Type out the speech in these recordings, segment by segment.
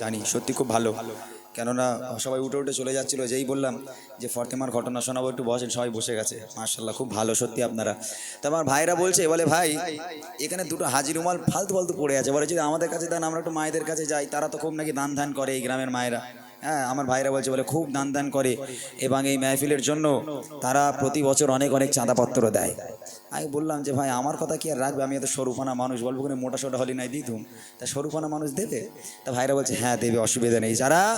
জানি, সত্যি খুব ভালো। কেননা সবাই উঠে উঠে চলে যাচ্ছিল, যেই বললাম যে ফর্তেমার ঘটনা শোনাবো, একটু বসেন সবাই বসে গেছে। মার্শাল্লাহ খুব ভালো, সত্যি আপনারা। তা আমার ভাইরা বলছে, বলে, ভাই, এখানে দুটো হাজির রুমাল ফালতু ফালতু পড়ে আছে। বলে, যদি আমাদের কাছে দেন, আমরা একটু মায়েদের কাছে যাই, তারা তো খুব নাকি দান ধান করে এই গ্রামের মায়েরা। হ্যাঁ আমার ভাইরা বলছে, বলে, খুব দান দান করে এবং এই মেহফিলের জন্য তারা প্রতি বছর অনেক অনেক চাঁদাপত্র দেয়। আমি বললাম যে, ভাই, আমার কথা কি আর রাখবে? আমি এত সরুফানা মানুষ বলব কোনো মোটা সোটা হলি নাই দিতুম তা সরুফানা মানুষ দেবে? তা ভাইরা বলছে হ্যাঁ দেবে, অসুবিধা নেই। যারা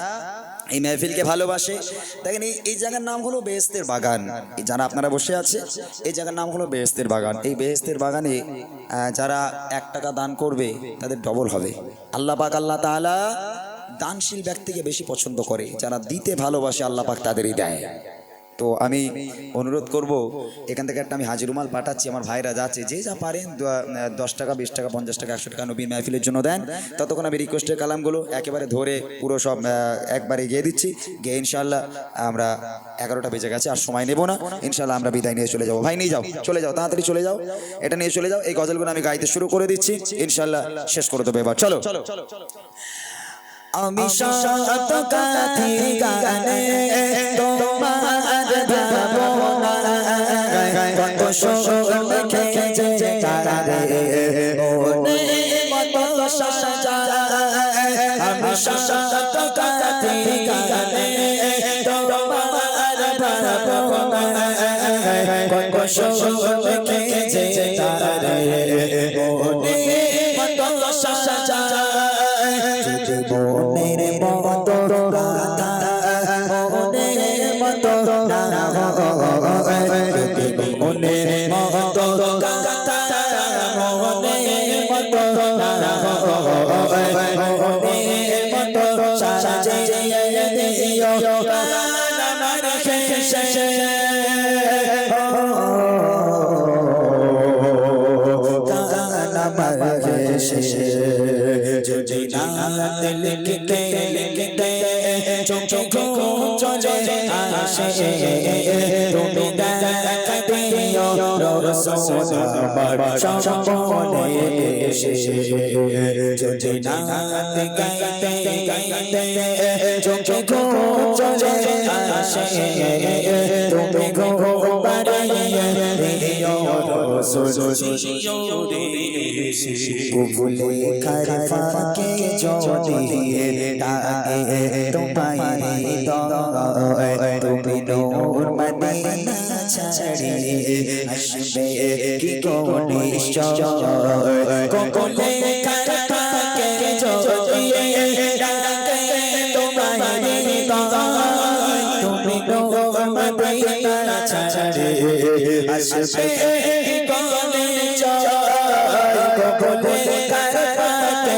এই মেহফিলকে ভালোবাসে, দেখেন এই- জায়গার নাম হলো বেহেস্তের বাগান। যারা আপনারা বসে আছে, এই জায়গার নাম হলো বেহেস্তের বাগান। এই বেহেস্তের বাগানে যারা এক টাকা দান করবে, তাদের ডবল হবে। আল্লাহ পাক, আল্লাহ তাআলা দানশীল ব্যক্তিকে বেশি পছন্দ করে। যারা দিতে ভালোবাসে, আল্লাহ পাক তাদেরই দেয়। তো আমি অনুরোধ করব, এখান থেকে একটা আমি হাজিরুমাল পাঠাচ্ছি, আমার ভাইরা যাচ্ছে, যে যা পারেন দশ টাকা, বিশ টাকা, পঞ্চাশ টাকা, একশো টাকা নবীন মাহফিলের জন্য দেন। ততক্ষণ আমি রিকোয়েস্টের কালামগুলো একেবারে ধরে পুরো সব একবারে গিয়ে দিচ্ছি। গিয়ে ইনশাল্লাহ আমরা এগারোটা বেজে গেছে, আর সময় নেব না। ইনশাল্লাহ আমরা বিদায় নিয়ে চলে যাব। ভাই, নিয়ে যাও, চলে যাও, তাড়াতাড়ি চলে যাও। এটা নিয়ে চলে যাও, এই গজলগুলো আমি গাইতে শুরু করে দিচ্ছি। ইনশাল্লাহ শেষ করে দেবো এবার। চলো চলো। আমি শত কাথি গানে তোমার ভাবনা কত শোক লিখেছে তারে মনে মত সাজা আমি শত কাথি গানে তোমার ভাবনা। কত শোক লিখেছে তারে মনে মত সাজা যদি মনের মতো গাথা চোখ চলে আসে তুমি দেখা দিও রসুল আমার সম্পনে এসে যদি নাত গাইতে গাইতে চোখ চলে আসে তুমি গো বাড়িয়ে রসুল ভুলে খার ফাঁকে যদি ডাকে তোমায় তুমি নূর মদিনা ছাড়ি আসবে কি গো নিশ্চয় কোকলে খার ফাঁকে যদি ডাকে তোমায় তুমি নূর মদিনা ছাড়ি আসবে কি গো নিশ্চয় কোকলে খার ফাঁকে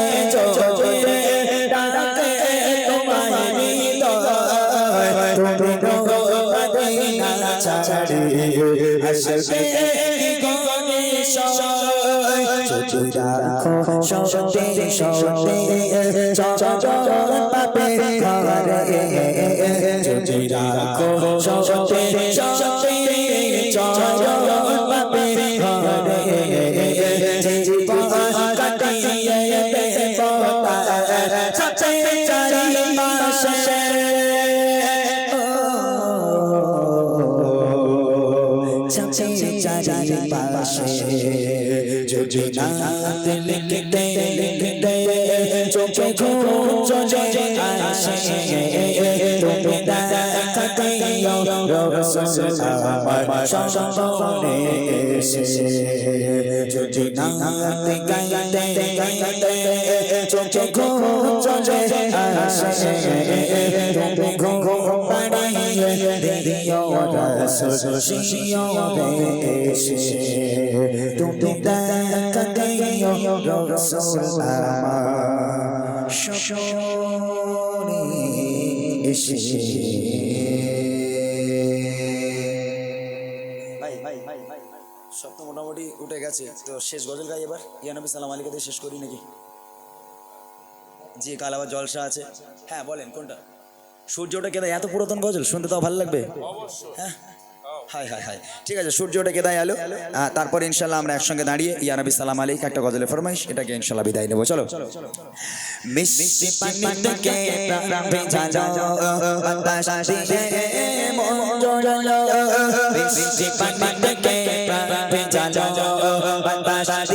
যদি ডাকে তোমায় দয় তুমি নূর মদিনা ছাড়ি আসবে গো রাখো সত্যি সত্যি চল পাপে ঘরে সত্যি সত্যি চল পাশে যদি স্বপ্নে মোটামুটি উঠে গেছে তো শেষ গজল গাই এবার ইয়ানবী সালাম আলীকে শেষ করি নাকি জি কাল আবার জলসা আছে। হ্যাঁ বলেন কোনটা? সূর্য ওটা কেন এত পুরাতন গজল শুনতে তাও ভালো লাগবে? হ্যাঁ? Hi hi hi. ঠিক আছে সূর্য ওটা কেদায় আলো। তারপর ইনশাল্লাহ আমরা একসঙ্গে দাঁড়িয়ে ইয়ানবি সালাম আলাইক একটা গজলে ফরমাইশ এটাকে ইনশাল্লাহ বিদায় নেব। চলো। মিষ্টি পানি থেকে মিষ্টি পানি থেকে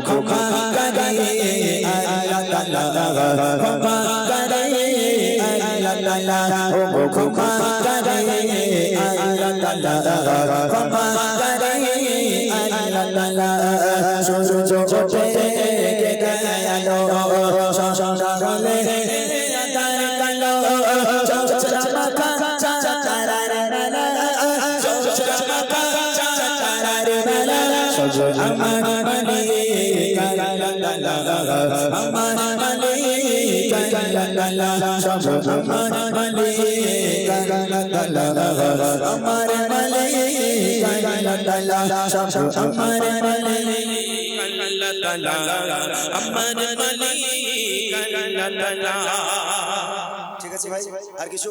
ক্ষমা করে আল্লাহ ক্ষমা করে আল্লাহ ও ক্ষমা করে আল্লাহ ক্ষমা করে আল্লাহ আল্লাহ সূর্য ওঠে গেলো সকালে আমার আমার মালিক আমার মালিক আমার মালিক আমার মালিক আল্লাহ তাআলা আমার মালিক আল্লাহ তাআলা ঠিক আছে ভাই আর কিছু?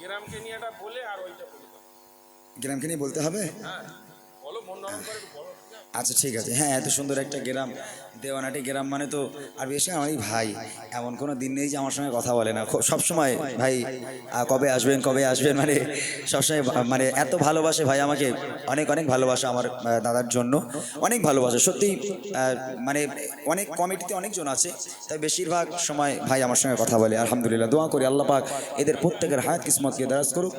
গ্রামকে নিয়ে বলে আর ওইটা গ্রামকে নিয়ে বলতে হবে? হ্যাঁ বলো মন করে বলো। আচ্ছা ঠিক আছে। হ্যাঁ এত সুন্দর একটা গ্রাম, দেওয়ানাটি গ্রাম মানে তো আর বেশি আমারই ভাই, এমন কোনো দিন নেই যে আমার সঙ্গে কথা বলে না। খুব- সবসময় ভাই কবে আসবেন কবে আসবেন? মানে সবসময় মানে এত ভালোবাসে ভাই আমাকে, অনেক অনেক ভালোবাসা আমার দাদার জন্য। অনেক ভালোবাসে সত্যি মানে অনেক কমিটিতে অনেকজন আছে, তাই বেশিরভাগ সময় ভাই আমার সঙ্গে কথা বলে। আলহামদুলিল্লাহ, দোয়া করি, আল্লাহ পাক এদের প্রত্যেকের হায়াত, কিসমতকে দারাজ করুক।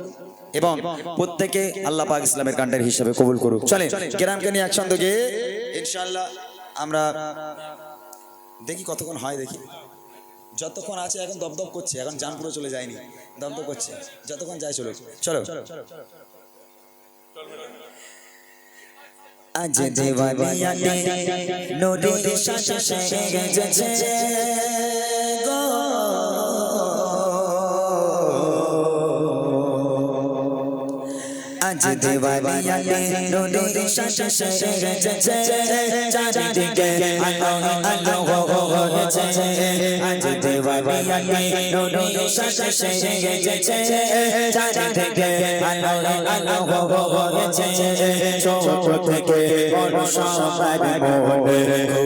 এবং প্রত্যেকে আল্লাহ পাক ইসলামের কান্ডের হিসাবে কবুল করুক। চলে গ্রামকে নিয়ে একসঙ্গে গিয়ে ইনশাল্লাহ আমরা দেখি কতক্ষণ হয় দেখি। যতক্ষণ আছে এখন দপদপ করছে, এখন জান পুরো চলে যায়নি, দপদপ করছে। যতক্ষণ যায় চলো চলো। আজ দেওয়ালিয়াতে নূরের শাসে গেছে গো আজ দেওয়ালিয়াতে নূরের শাসে গেছে চারিদিকে আলো আলো হয়েছে আজ দেওয়ালিয়াতে নূরের শাসে গেছে চারিদিকে আলো আলো হয়েছে ছোট থেকে বড় সবার মনে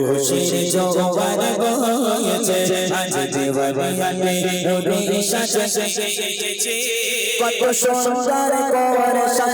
খুশির জোয়ার বয়েছে আজ দেওয়ালিয়াতে নূরের শাসে কত সুন্দর করে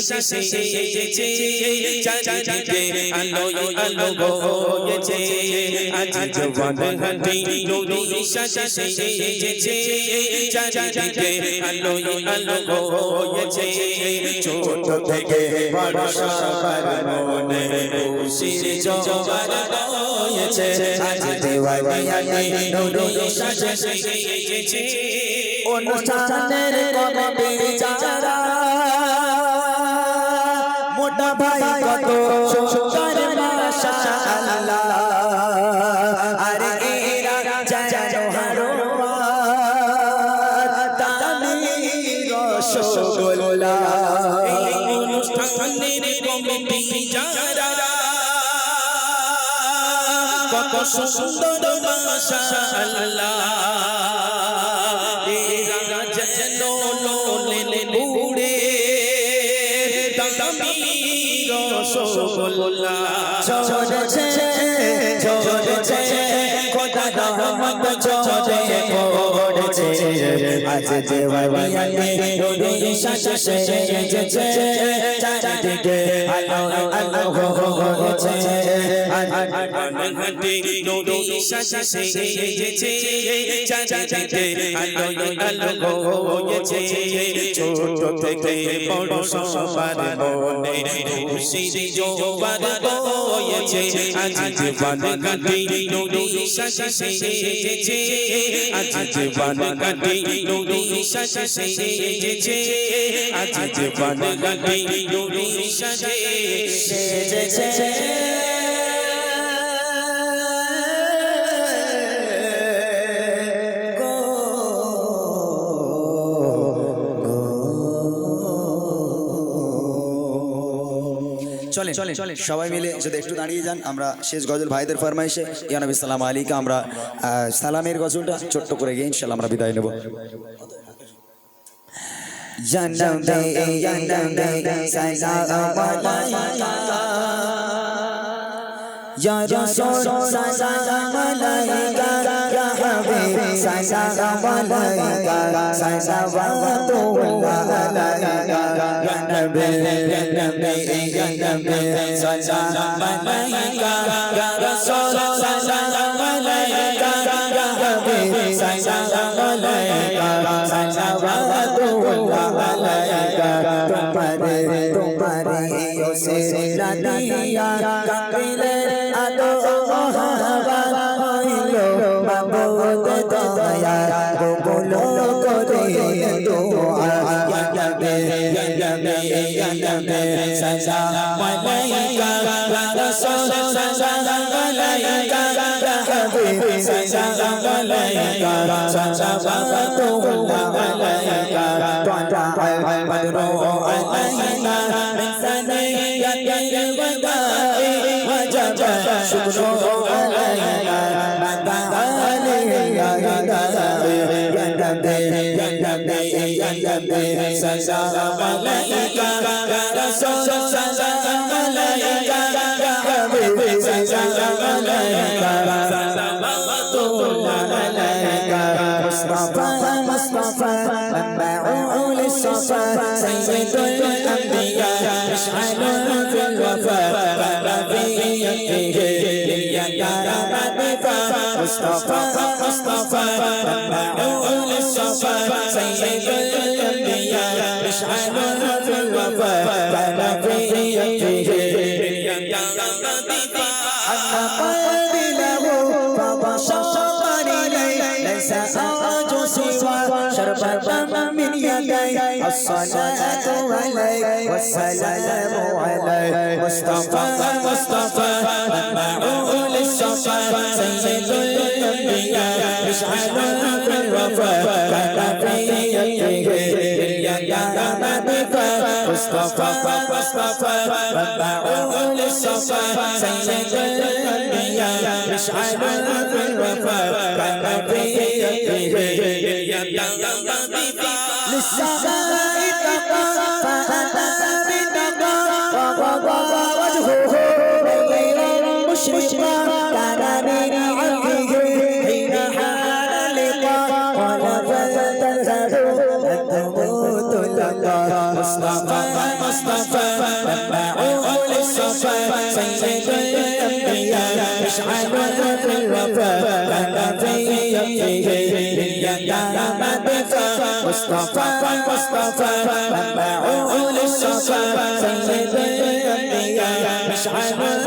ডোরি শাসে চারিদিকে আলো আলো হয়েছে আজ জওয়ান হাঁটি ডোরি শাসে সেজেছে চারিদিকে আলো আলো হয়েছে ছোট থেকে বড় সবার মনে খুশির জোয়ার বয়েছে আজ দেওয়ালিয়াতে ডোরি শাসে সেজেছে অনুষ্ঠানের কমিটি যারা কত সুন্দর মাশাআল্লাহ। আরে এরা যেন হারোয়ার দামি রসগোল্লা। অনুষ্ঠানের নবী যারা কত সুন্দর মাশাআল্লাহ। এরা যেন লোলে উড়ে দামি রসগোল্লা চলেছে চলেছে খোদা রহমত চলে পড়েছে আজ দেওয়ালিয়াতে রোদে শাসে সেজেছে চারিদিকে আলো আলো হয়েছে ঘাটে নদী শাসে সেজেছে চাচাতে আলো আলো হয়েছে ছোট থেকে বড় সবার মনে খুশির জোয়ার বয়েছে আজ জীবন ঘাটে নদী শাসে সেজেছে আজ জীবন ঘাটে নদী শাসে সেজেছে আজ জীবন ঘাটে নদী শাসে সেজেছে চলেন চলেন সবাই মিলে যদি একটু দাঁড়িয়ে যান আমরা শেষ গজল ভাইদের ফরমাইশে ইয়ানবী সালাম আলীকে আমরা সালামের গজলটা ছোট্ট করে গিয়ে ইনশাল্লাহ আমরা বিদায় নেব জন্ম দে জন্ম দে সালাম আলাইকা ইয়া রাসূল আলাইকা ইয়া হাবিব সালাম আলাইকা সালাওয়াতুল্লাহ में सदा मलाइका रसूल सदा मलाइका हबीब सदा मलाइका सलावतुल्लाह मलाइका तौला मदरो अलैना من ثنية الوداع وجب شكره علينا سيد الأنبياء رب مصطفى مصطفى منبع للصفا سيد الأنبياء مشعل في الوفاء فنبيته يا رب أما قلبي فبشر إليه ليس أرجو سوى شربة من يدي الصلاة عليه والسلام عليه مصطفى مصطفى منبع للصفا سيد الأنبياء مصطفى مصطفى منبع للصفا سيد الأنبياء يشعل في الوفاء كنبيته يا مصطفى مصطفى منبع للصفا سيد الأنبياء يشعل